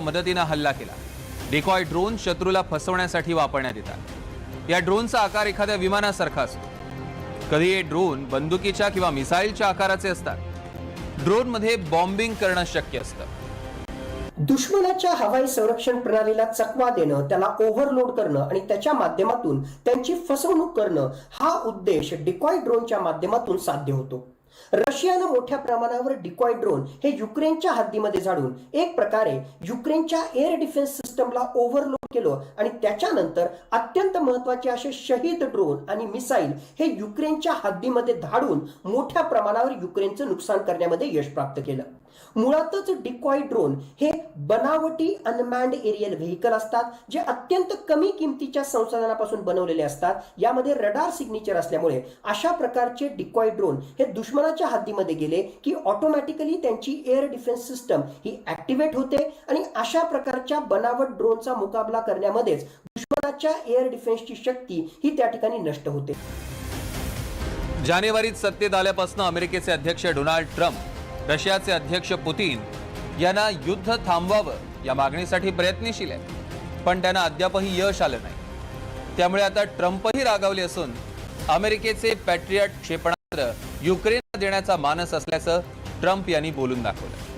मदतीनं हल्ला केला. डिकॉय ड्रोन शत्रूला फसवण्यासाठी वापरण्यात येतात. या ड्रोनचा आकार एखाद्या विमानासारखा असतो. कधी हे ड्रोन बंदुकीच्या किंवा मिसाईलच्या आकाराचे असतात. ड्रोनमध्ये बॉम्बिंग करणं शक्य असतं. दुश्मनाच्या हवाई संरक्षण प्रणालीला चकवा देणं त्याला ओव्हरलोड करणं आणि त्याच्या माध्यमातून त्यांची फसवणूक करणं हा उद्देश डिकॉय ड्रोनच्या माध्यमातून साध्य होतो. रशियानं मोठ्या प्रमाणावर डिकॉय ड्रोन हे युक्रेनच्या हद्दीमध्ये झाडून एक प्रकारे युक्रेनच्या एअर डिफेन्स सिस्टमला ओव्हरलोड केलं आणि त्याच्यानंतर अत्यंत महत्त्वाचे असे शहीद ड्रोन आणि मिसाईल हे युक्रेनच्या हद्दीमध्ये धाडून मोठ्या प्रमाणावर युक्रेनचं नुकसान करण्यामध्ये यश प्राप्त केलं. मुळातच डिकॉय ड्रोन हे बनावटी अनमॅन्ड एरियल व्हेकल असतात जे अत्यंत कमी किमतीच्या संसाधनापासून बनवलेले असतात. यामध्ये रडार सिग्नेचर असल्यामुळे अशा प्रकारचे डिकॉय ड्रोन हे दुश्मनाच्या हद्दीमध्ये गेले की ऑटोमॅटिकली त्यांची एअर डिफेन्स सिस्टम ही ऍक्टिव्हेट होते आणि अशा प्रकारच्या बनावट ड्रोनचा मुकाबला करण्यामध्येच दुश्मनाच्या एअर डिफेन्सची शक्ती ही त्या ठिकाणी नष्ट होते. जानेवारीत सत्तेत आल्यापासून अमेरिकेचे अध्यक्ष डोनाल्ड ट्रम्प रशियाचे अध्यक्ष पुतीन यांना युद्ध थांबवावं या मागणीसाठी प्रयत्नशील आहेत. पण त्यांना अद्यापही यश आलं नाही. त्यामुळे आता ट्रम्पही रागावले असून अमेरिकेचे पॅट्रियट क्षेपणास्त्र युक्रेनला देण्याचा मानस असल्याचं ट्रम्प यांनी बोलून दाखवलं.